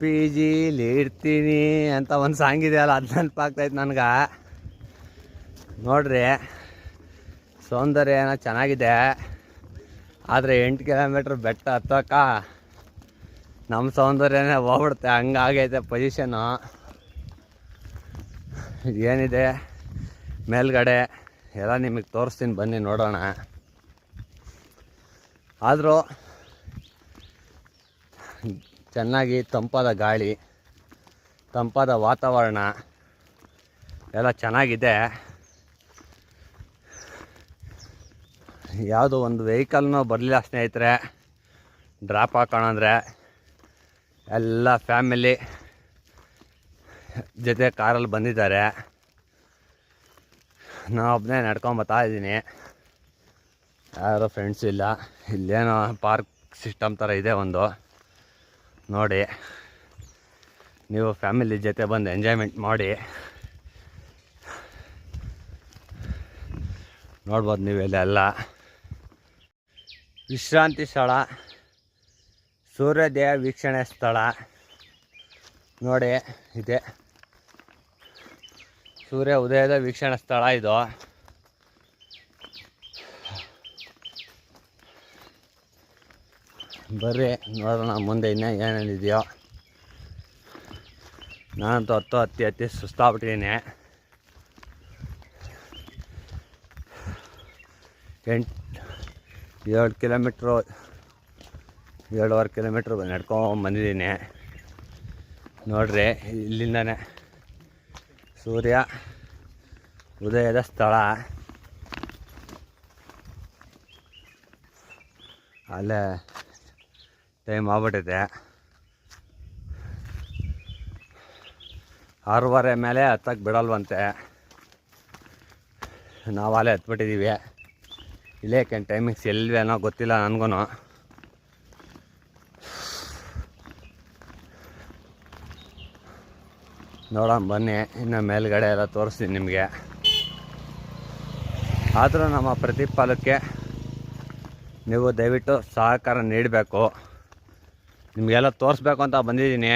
P ಜಿಲಿ ಇಡ್ತೀನಿ ಅಂತ ಒಂದು ಸಾಂಗ್ ಇದೆಯಲ್ಲ, ಅದು ನೆನಪಾಗ್ತೈತೆ ನನಗೆ. ನೋಡ್ರಿ, ಸೌಂದರ್ಯ ಏನೋ ಚೆನ್ನಾಗಿದೆ. ಆದರೆ ಎಂಟು ಕಿಲೋಮೀಟ್ರ್ ಬೆಟ್ಟ ಹತ್ತೋಕ ನಮ್ಮ ಸೌಂದರ್ಯನೇ ಹೋಗ್ಬಿಡುತ್ತೆ ಹಂಗಾಗೈತೆ ಪೊಸಿಷನು ಏನಿದೆ ಮೇಲ್ಗಡೆ ಎಲ್ಲ ನಿಮಗೆ ತೋರಿಸ್ತೀನಿ, ಬನ್ನಿ ನೋಡೋಣ. ಆದರೂ ಚೆನ್ನಾಗಿ ತಂಪಾದ ಗಾಳಿ, ತಂಪಾದ ವಾತಾವರಣ, ಎಲ್ಲ ಚೆನ್ನಾಗಿದೆ. ಯಾವುದೋ ಒಂದು ವೆಹಿಕಲ್ನೂ ಬರಲಿಲ್ಲ ಸ್ನೇಹಿತರೆ. ಡ್ರಾಪ್ ಹಾಕೋಣಂದರೆ ಎಲ್ಲ ಫ್ಯಾಮಿಲಿ ಜೊತೆ ಕಾರಲ್ಲಿ ಬಂದಿದ್ದಾರೆ. ನಾ ಒಬ್ಬನೇ ನಡ್ಕೊಂಬತ್ತಾ ಇದ್ದೀನಿ. ಯಾರೋ ಫ್ರೆಂಡ್ಸ್ ಇಲ್ಲ. ಇಲ್ಲೇನೋ ಪಾರ್ಕ್ ಸಿಸ್ಟಮ್ ಥರ ಇದೆ ಒಂದು. ನೋಡಿ, ನೀವು ಫ್ಯಾಮಿಲಿ ಜೊತೆ ಬಂದು ಎಂಜಾಯ್ಮೆಂಟ್ ಮಾಡಿ. ನೋಡ್ಬೋದು ನೀವು ಇಲ್ಲೆಲ್ಲ ವಿಶ್ರಾಂತಿ ಸ್ಥಳ, ಸೂರ್ಯೋದಯ ವೀಕ್ಷಣೆ ಸ್ಥಳ. ನೋಡಿ, ಇದೆ. ಸೂರ್ಯ ಉದಯದ ವೀಕ್ಷಣೆ ಸ್ಥಳ ಇದು. ಬರ್ರಿ, ನೋಡೋಣ ಮುಂದೆ ಇನ್ನೂ ಏನೇನಿದೆಯೋ. ನಾನಂತೂ ಹತ್ತು ಹತ್ತಿ ಹತ್ತಿ ಸುಸ್ತಾಗ್ಬಿಟ್ಟಿದ್ದೀನಿ ಎಂಟು, ಏಳು ಕಿಲೋಮೀಟ್ರು, ಏಳುವರೆ ಕಿಲೋಮೀಟ್ರ್ ನಡ್ಕೊಂಡು ಬಂದಿದ್ದೀನಿ ನೋಡ್ರಿ, ಇಲ್ಲಿಂದನೇ ಸೂರ್ಯ ಉದಯದ ಸ್ಥಳ. ಅಲ್ಲೇ ಟೈಮ್ ಆಗ್ಬಿಟ್ಟಿದೆ. ಆರೂವರೆ ಮೇಲೆ ಹತ್ತಕ್ಕೆ ಬಿಡಲ್ವಂತೆ. ನಾವು ಅಲ್ಲೇ ಹತ್ಬಿಟ್ಟಿದ್ದೀವಿ ಇಲ್ಲೇ ಟೈಮಿಂಗ್ಸ್ ಎಲ್ವೇನೋ ಗೊತ್ತಿಲ್ಲ ನನಗೂ ನೋಡೋಣ ಬನ್ನಿ, ಇನ್ನು ಮೇಲ್ಗಡೆ ಎಲ್ಲ ತೋರಿಸ್ತೀನಿ ನಿಮಗೆ. ಆದರೂ ನಮ್ಮ ಪ್ರತಿಫಲಕ್ಕೆ ನೀವು ದಯವಿಟ್ಟು ಸಹಕಾರ ನೀಡಬೇಕು. ನಿಮಗೆಲ್ಲ ತೋರಿಸ್ಬೇಕು ಅಂತ ಬಂದಿದ್ದೀನಿ.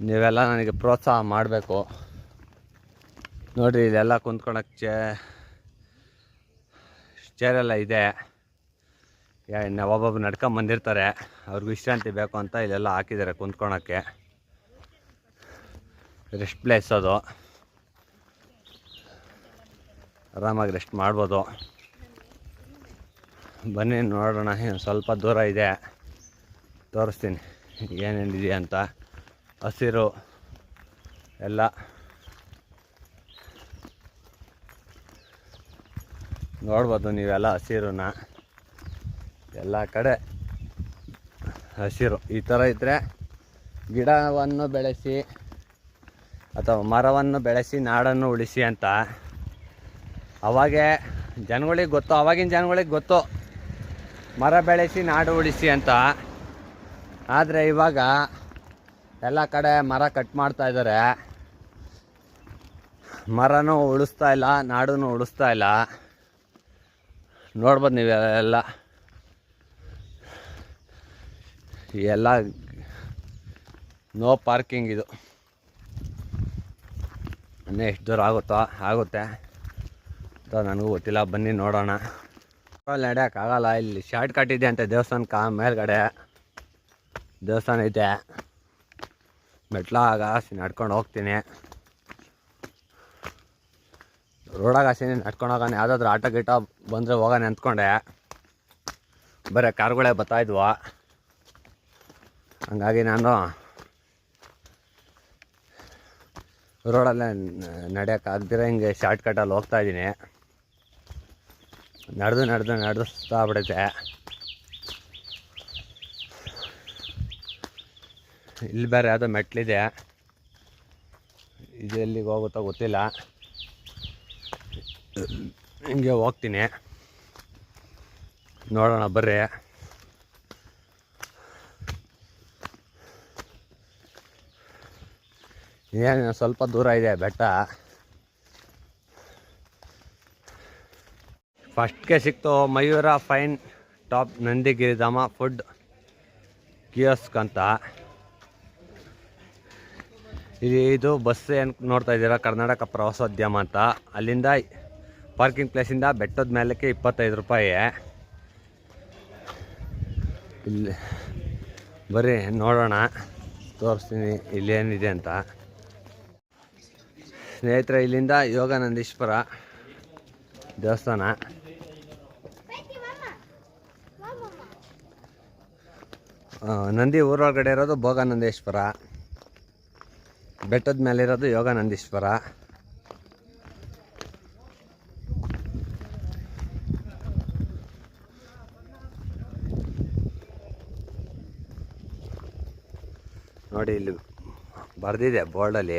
ನೀವೆಲ್ಲ ನನಗೆ ಪ್ರೋತ್ಸಾಹ ಮಾಡಬೇಕು. ನೋಡಿರಿ, ಇಲ್ಲೆಲ್ಲ ಕುಂತ್ಕೊಳಕ್ಕೆ ಚೇ ಚೇರೆಲ್ಲ ಇದೆ. ಒಬ್ಬೊಬ್ಬ ನಡ್ಕೊಂಡ್ ಬಂದಿರ್ತಾರೆ. ಅವ್ರಿಗೂ ವಿಶ್ರಾಂತಿ ಬೇಕು ಅಂತ ಇಲ್ಲೆಲ್ಲ ಹಾಕಿದ್ದಾರೆ ಕುಂತ್ಕೊಳಕ್ಕೆ. ರೆಸ್ಟ್ ಪ್ಲೇಸ್ ಅದು. ಆರಾಮಾಗಿ ರೆಸ್ಟ್ ಮಾಡ್ಬೋದು. ಬನ್ನಿ, ನೋಡೋಣ ಸ್ವಲ್ಪ ದೂರ ಇದೆ. ತೋರಿಸ್ತೀನಿ. ಏನೇನಿದೆ ಅಂತ. ಹಸಿರು, ಎಲ್ಲ. ನೋಡ್ಬೋದು ನೀವೆಲ್ಲ ಹಸಿರನ್ನ ಎಲ್ಲ ಕಡೆ ಹಸಿರು. ಈ ಥರ ಇದ್ದರೆ ಗಿಡವನ್ನು ಬೆಳೆಸಿ ಅಥವಾ ಮರವನ್ನು ಬೆಳೆಸಿ, ನಾಡನ್ನು ಉಳಿಸಿ ಅಂತ. ಅವಾಗೆ ಜನಗಳಿಗೆ ಗೊತ್ತು, ಅವಾಗಿನ ಜನಗಳಿಗೆ ಗೊತ್ತು. ಮರ ಬೆಳೆಸಿ, ನಾಡು ಉಳಿಸಿ ಅಂತ. ಆದರೆ ಇವಾಗ ಎಲ್ಲ ಕಡೆ ಮರ ಕಟ್ ಮಾಡ್ತಾ ಇದ್ದಾರೆ ಮರನೂ ಉಳಿಸ್ತಾ ಇಲ್ಲ ನಾಡೂ ಉಳಿಸ್ತಾ ಇಲ್ಲ. ನೋಡ್ಬೋದು ನೀವು ಎಲ್ಲ. ಎಲ್ಲ ನೋ ಪಾರ್ಕಿಂಗ್ ಇದು. ಇನ್ನೂ ಎಷ್ಟು ದೂರ ಆಗುತ್ತೋ, ಆಗುತ್ತೆ. ಅಂತ ನನಗೂ ಗೊತ್ತಿಲ್ಲ, ಬನ್ನಿ ನೋಡೋಣ. ನಡೆಯೋಕ್ಕಾಗಲ್ಲ ಇಲ್ಲಿ ಶಾರ್ಟ್ ಕಟ್ ಇದೆ ಅಂತ ದೇವಸ್ಥಾನಕ್ಕೆ ಮೇಲ್ಗಡೆ. ದೇವಸ್ಥಾನ ಐತೆ. ಮೆಟ್ಲಾಗ ನಡ್ಕೊಂಡು ಹೋಗ್ತೀನಿ. ರೋಡಾಗ ಆಸೆನೇ ನಡ್ಕೊಂಡು ಹೋಗೋಣ. ಯಾವುದಾದ್ರೂ ಆಟೋ ಗಿಟ ಬಂದರೆ ಹೋಗೋಣ ಅಂದ್ಕೊಂಡೆ. ಬರೀ ಕಾರ್ಗಳೇ ಬರ್ತಾಯಿದ್ವು ಹಂಗಾಗಿ ನಾನು ರೋಡಲ್ಲೇ ನಡೆಯೋಕ್ಕಾಗ್ದಿರ ಹಿಂಗೆ ಶಾರ್ಟ್ಕಟ್ಟಲ್ಲಿ ಹೋಗ್ತಾಯಿದ್ದೀನಿ ನಡೆದು ನಡೆದು ನಡೆದು ಸುಸ್ತಾಗ್ಬಿಡೈತೆ. ಇಲ್ಲಿ ಬೇರೆ ಯಾವುದೋ ಮೆಟ್ಲಿದೆ. ಇದು ಎಲ್ಲಿಗೆ ಹೋಗುತ್ತೋ ಗೊತ್ತಿಲ್ಲ. ಹಿಂಗೆ ಹೋಗ್ತೀನಿ. ನೋಡೋಣ, ಬರ್ರಿ. ಏನು ಸ್ವಲ್ಪ ದೂರ ಇದೆ ಬೆಟ್ಟ. ಫಸ್ಟ್ಗೆ ಸಿಕ್ತು Mayura fine, top Nandigiridhama food kiosk ಅಂತ. ಇದು ಬಸ್ ಏನು ನೋಡ್ತಾ ಇದ್ದೀರಾ? ಕರ್ನಾಟಕ ಪ್ರವಾಸೋದ್ಯಮ ಅಂತ. ಅಲ್ಲಿಂದ ಪಾರ್ಕಿಂಗ್ ಪ್ಲೇಸಿಂದ ಬೆಟ್ಟದ ಮೇಲಕ್ಕೆ ಇಪ್ಪತ್ತೈದು ರೂಪಾಯಿ. ಇಲ್ಲಿ ಬರೀ ನೋಡೋಣ. ತೋರಿಸ್ತೀನಿ ಇಲ್ಲೇನಿದೆ ಅಂತ. ಸ್ನೇಹಿತರೆ, ಇಲ್ಲಿಂದ ಯೋಗಾನಂದೀಶ್ವರ ದೇವಸ್ಥಾನ. ನಂದಿ ಊರೊಳಗಡೆ ಇರೋದು ಭೋಗಾನಂದೇಶ್ವರ. ಬೆಟ್ಟದ ಮೇಲೆ ಇರೋದು ಯೋಗಾನಂದೀಶ್ವರ. ನೋಡಿ ಇಲ್ಲಿ ಬರೆದಿದೆ ಬೋರ್ಡಲ್ಲಿ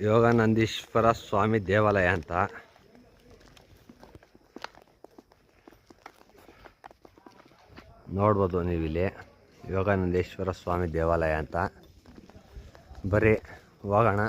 ಯೋಗಾನಂದೀಶ್ವರ ಸ್ವಾಮಿ ದೇವಾಲಯ ಅಂತ. ನೋಡ್ಬೋದು ನೀವಿಲ್ಲಿ. ಯೋಗಾನಂದೇಶ್ವರ ಸ್ವಾಮಿ ದೇವಾಲಯ ಅಂತ. ಬರೀ ಹೋಗೋಣ.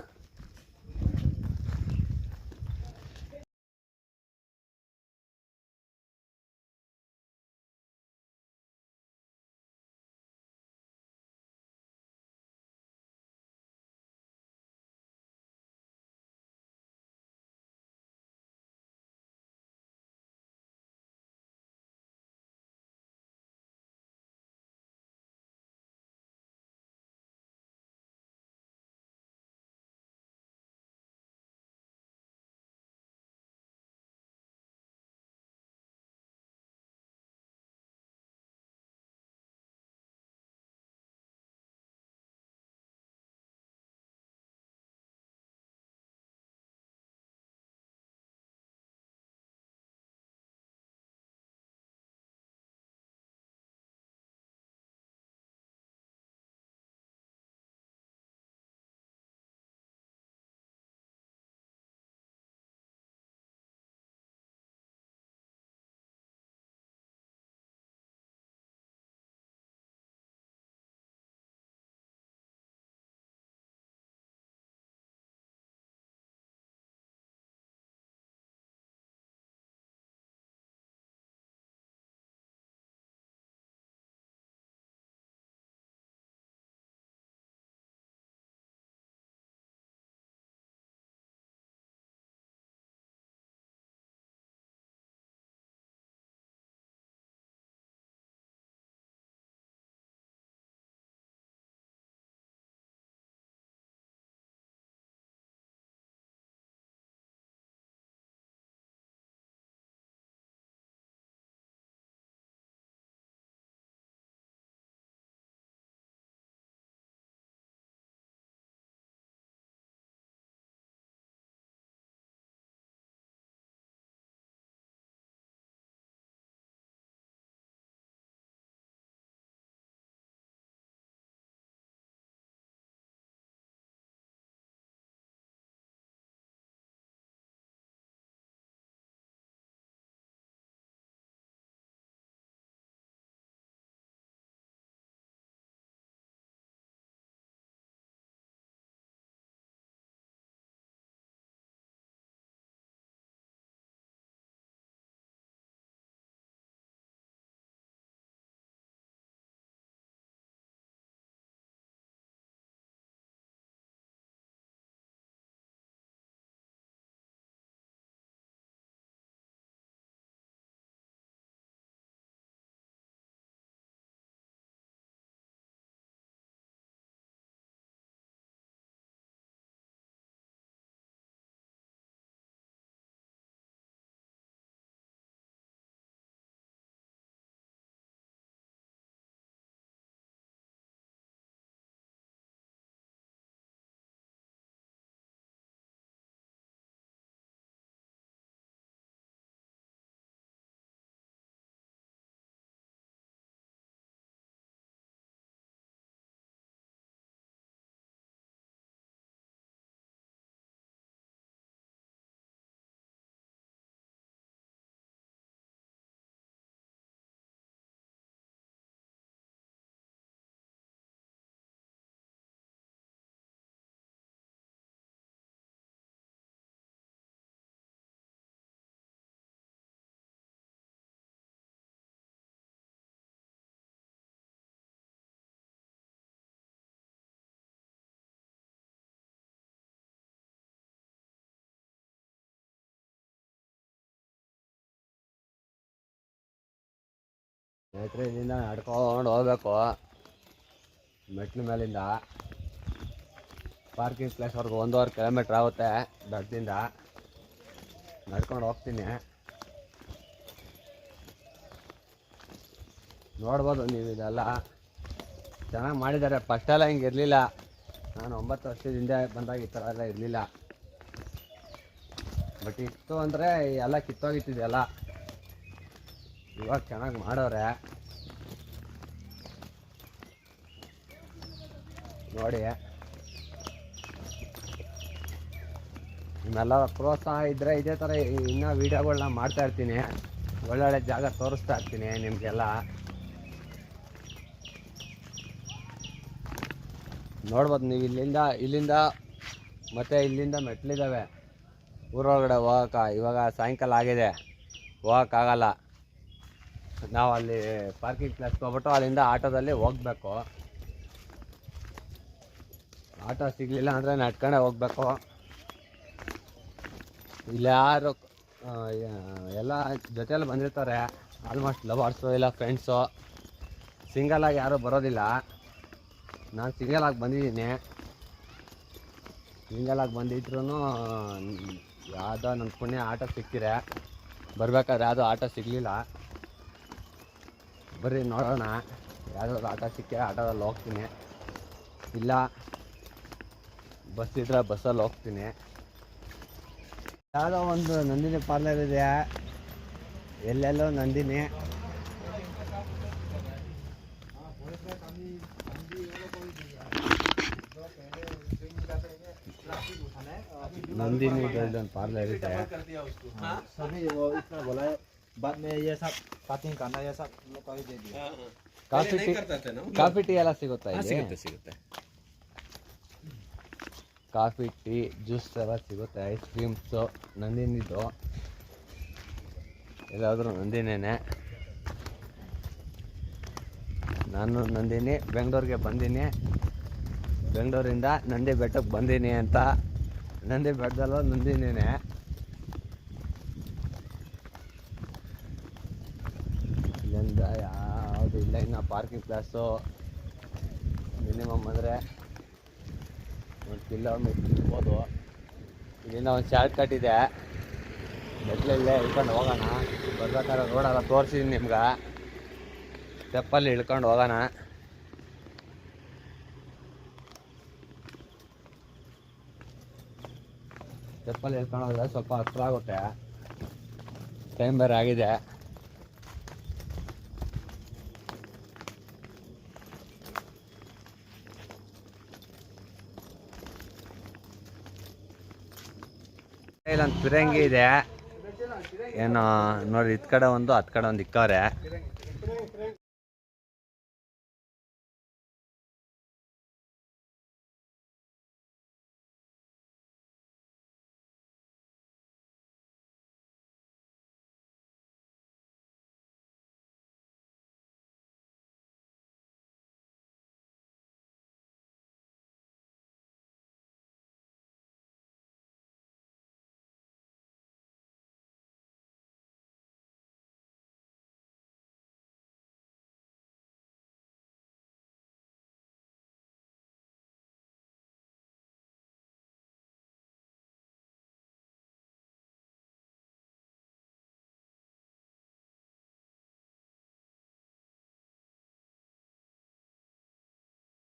ಸ್ನೇಹಿತರೆ ನಡ್ಕೊಂಡು ಹೋಗ್ಬೇಕು. ಮೆಟ್ಲ ಮೇಲಿಂದ. ಪಾರ್ಕಿಂಗ್ ಪ್ಲೇಸ್ವರೆಗೂ ಒಂದೂವರೆ ಕಿಲೋಮೀಟ್ರ್ ಆಗುತ್ತೆ ದಡ್ಡದಿಂದ ನಡ್ಕೊಂಡು ಹೋಗ್ತೀನಿ. ನೋಡ್ಬೋದು ನೀವು ಇದೆಲ್ಲ. ಚೆನ್ನಾಗಿ ಮಾಡಿದ್ದಾರೆ. ಫಸ್ಟೆಲ್ಲ ಹಿಂಗೆ ಇರಲಿಲ್ಲ. ನಾನು ಒಂಬತ್ತು ವರ್ಷದ ಹಿಂದೆ ಬಂದಾಗ ಈ ಥರ ಎಲ್ಲ ಇರಲಿಲ್ಲ. ಬಟ್ ಇತ್ತು ಅಂದರೆ ಎಲ್ಲ ಕಿತ್ತೋಗಿತ್ತಿದೆಲ್ಲ ಇವಾಗ ಚೆನ್ನಾಗಿ ಮಾಡೋರೆ. ನೋಡಿ. ನಿಮ್ಮೆಲ್ಲ ಪ್ರೋತ್ಸಾಹ ಇದ್ದರೆ ಇದೇ ಥರ ಇನ್ನೂ ವೀಡಿಯೋಗಳನ್ನ ಮಾಡ್ತಾ ಇರ್ತೀನಿ. ಒಳ್ಳೊಳ್ಳೆ ಜಾಗ ತೋರಿಸ್ತಾ ಇರ್ತೀನಿ ನಿಮಗೆಲ್ಲ. ನೋಡ್ಬೋದು ನೀವು ಇಲ್ಲಿಂದ ಇಲ್ಲಿಂದ ಮತ್ತು ಇಲ್ಲಿಂದ ಮೆಟ್ಲಿದ್ದಾವೆ. ಊರೊಳಗಡೆ ಹೋಗೋಕೆ ಇವಾಗ ಸಾಯಂಕಾಲ ಆಗಿದೆ. ಹೋಗೋಕ್ಕಾಗಲ್ಲ. ನಾವು ಅಲ್ಲಿ ಪಾರ್ಕಿಂಗ್ ಪ್ಲೇಸ್ ಹೋಗ್ಬಿಟ್ಟು ಅಲ್ಲಿಂದ ಆಟೋದಲ್ಲಿ ಹೋಗ್ಬೇಕು. ಆಟೋ ಸಿಗಲಿಲ್ಲ ಅಂದರೆ ನಡ್ಕೊಂಡೆ ಹೋಗ್ಬೇಕು. ಇಲ್ಲಿ ಯಾರು ಎಲ್ಲ ಜೊತೆಯಲ್ಲಿ ಬಂದಿರ್ತಾರೆ. ಆಲ್ಮೋಸ್ಟ್ ಲವರ್ಸು ಇಲ್ಲ ಫ್ರೆಂಡ್ಸು ಸಿಂಗಲಾಗಿ ಯಾರೂ ಬರೋದಿಲ್ಲ. ನಾನು ಸಿಂಗಲಾಗಿ ಬಂದಿದ್ದೀನಿ. ಸಿಂಗಲಾಗಿ ಬಂದಿದ್ರೂ ಯಾವುದೋ ನನ್ನ ಪುಣ್ಯ ಆಟೋ ಸಿಕ್ಕಿದೆ. ಬರಬೇಕಾದ್ರೆ ಯಾವುದೋ ಆಟೋ ಸಿಗಲಿಲ್ಲ. ಬರ್ರಿ ನೋಡೋಣ. ಯಾವುದಾದ್ರು ಆಟೋ ಸಿಕ್ಕಿ ಆಟೋದಲ್ಲಿ ಹೋಗ್ತೀನಿ. ಇಲ್ಲ ಬಸ್ ಇದ್ರೆ ಬಸ್ಸಲ್ಲಿ ಹೋಗ್ತೀನಿ. ಯಾವುದೋ ಒಂದು ನಂದಿನಿ ಪಾರ್ಲರ್ ಇದೆ. ಎಲ್ಲೆಲ್ಲೋ ನಂದಿನಿ. ನಂದಿನಿ ಒಂದು ಪಾರ್ಲರ್ ಇದೆ. सभी वो इतना बोला है बाद में ये सब कटिंग करना ये सब लोग को ही दे दिया ಕಾಫಿ ಟೀ ಕಾಫಿ ಟೀ ಎಲ್ಲ ಸಿಗುತ್ತಾ ಇಲ್ಲಿ ಸಿಗುತ್ತೆ ಸಿಗುತ್ತೆ ಕಾಫಿ ಟೀ ಜ್ಯೂಸ್ ಎಲ್ಲ ಸಿಗುತ್ತೆ ಐಸ್ ಕ್ರೀಮ್ಸು ನಂದಿನಿದು ಎಲ್ಲಾದರೂ ನಂದಿನೇನೆ ನಾನು ನಂದಿನಿ ಬೆಂಗಳೂರಿಗೆ ಬಂದೀನಿ ಬೆಂಗಳೂರಿಂದ ನಂದಿ ಬೆಟ್ಟಕ್ಕೆ ಬಂದೀನಿ ಅಂತ ನಂದಿ ಬೆಟ್ಟದಲ್ಲೂ ನಂದಿನೇನೆ ಪಾರ್ಕಿಂಗ್ ಪ್ಲೇಸು ಮಿನಿಮಮ್ ಅಂದರೆ ಒಂದು ಕಿಲೋಮೀಟ್ರ್ ಇರ್ಬೋದು. ಇಲ್ಲಿಂದ ಒಂದು ಶಾರ್ಟ್ ಕಟ್ ಇದೆ. ಮೆಟ್ಲಲ್ಲೇ ಇಳ್ಕೊಂಡು ಹೋಗೋಣ. ಬರ್ಬೇಕಾದ್ರೆ ರೋಡೆಲ್ಲ ತೋರಿಸಿದ್ದೀನಿ ನಿಮ್ಗೆ. ಸ್ಟೆಪ್ಪಲ್ಲಿ ಇಳ್ಕೊಂಡು ಹೋಗೋಣ. ಸ್ಟೆಪ್ಪಲ್ಲಿ ಇಳ್ಕೊಂಡು ಹೋದ್ರೆ ಸ್ವಲ್ಪ ಹತ್ರ ಆಗುತ್ತೆ. ಟೈಮ್ ಬೇರೆ ಆಗಿದೆ. ಇಲ್ಲೊಂದು ಫಿರಂಗಿ ಇದೆ. ಏನೋ ನೋಡಿ ಇತ್ ಕಡೆ ಒಂದು ಹತ್ ಕಡೆ ಒಂದು ಇಕ್ಕವ್ರೆ.